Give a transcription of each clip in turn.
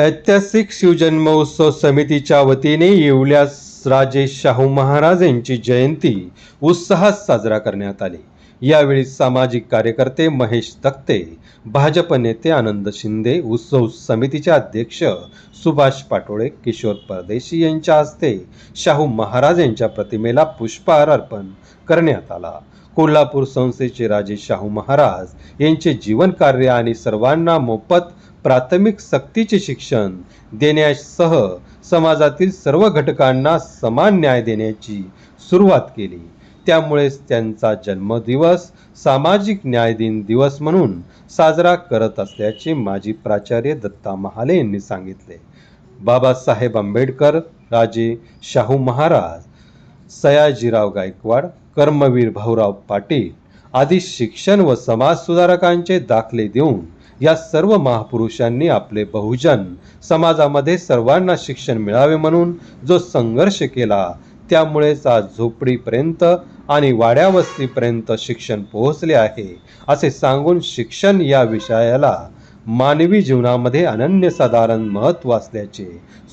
ऐतिहासिक शिवजन्मोत्सव समितीच्या वतीने येवल्यास राजे शाहू महाराज यांची जयंती उत्साहात साजरा करण्यात आली. यावेळी सामाजिक कार्यकर्ते महेश तक्ते भाजप नेते आनंद शिंदे उत्सव समितीचे अध्यक्ष सुभाष पाटोळे किशोर परदेशी यांच्या हस्ते शाहू महाराज यांच्या प्रतिमेला पुष्पहार अर्पण करण्यात आला. कोल्हापूर संस्थेचे राजे शाहू महाराज यांचे जीवन कार्य आणि सर्वांना मोफत प्राथमिक सक्तीचे शिक्षण देण्यासह समाजातील सर्व घटकांना समान न्याय देण्याची सुरुवात केली. त्यामुळेच त्यांचा जन्मदिवस सामाजिक न्याय दिन दिवस म्हणून साजरा करत असल्याचे माजी प्राचार्य दत्ता महाले यांनी सांगितले. बाबासाहेब आंबेडकर राजे शाहू महाराज सयाजीराव गायकवाड कर्मवीर भाऊराव पाटील आदी शिक्षण व समाज सुधारकांचे दाखले देऊन या सर्व महापुरुषांनी आपले बहुजन समाजामध्ये सर्वांना शिक्षण मिळावे म्हणून जो संघर्ष केला त्यामुळेच आज झोपडीपर्यंत आणि वाड्यावस्तीपर्यंत शिक्षण पोहोचले आहे असे सांगून शिक्षण या विषयाला मानवी जीवनामध्ये अनन्यसाधारण महत्त्व असल्याचे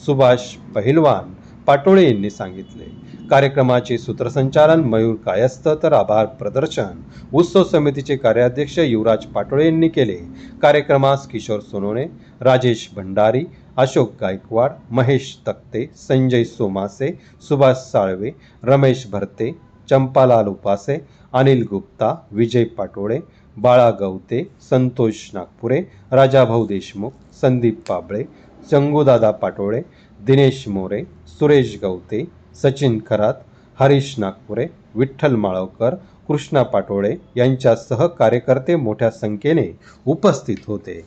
सुभाष पहिलवान पाटोळे यांनी सांगितले. कार्यक्रमाचे सूत्रसंचालन मयूर कायस्थ तर आभार प्रदर्शन. उत्सव समितीचे कार्याध्यक्ष युवराज पाटोळे यांनी केले. कार्यक्रमास किशोर सोनोने राजेश भंडारी अशोक गायकवाड महेश तक्ते संजय सोमासे सुभाष साळवे रमेश भरते चंपालाल उपासे अनिल गुप्ता विजय पाटोळे बाळा गवते संतोष नागपुरे राजाभाऊ देशमुख संदीप पाबळे चंगूदादा पाटोळे दिनेश मोरे सुरेश गवते सचिन खरात हरीश नागपुरे विठ्ठल माळवकर कृष्णा पाटोळे यांच्यासह कार्यकर्ते मोठ्या संख्येने उपस्थित होते.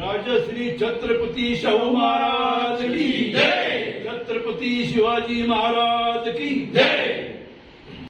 राजश्री छत्रपती शाहू महाराज की जय. छत्रपती शिवाजी महाराज की जय.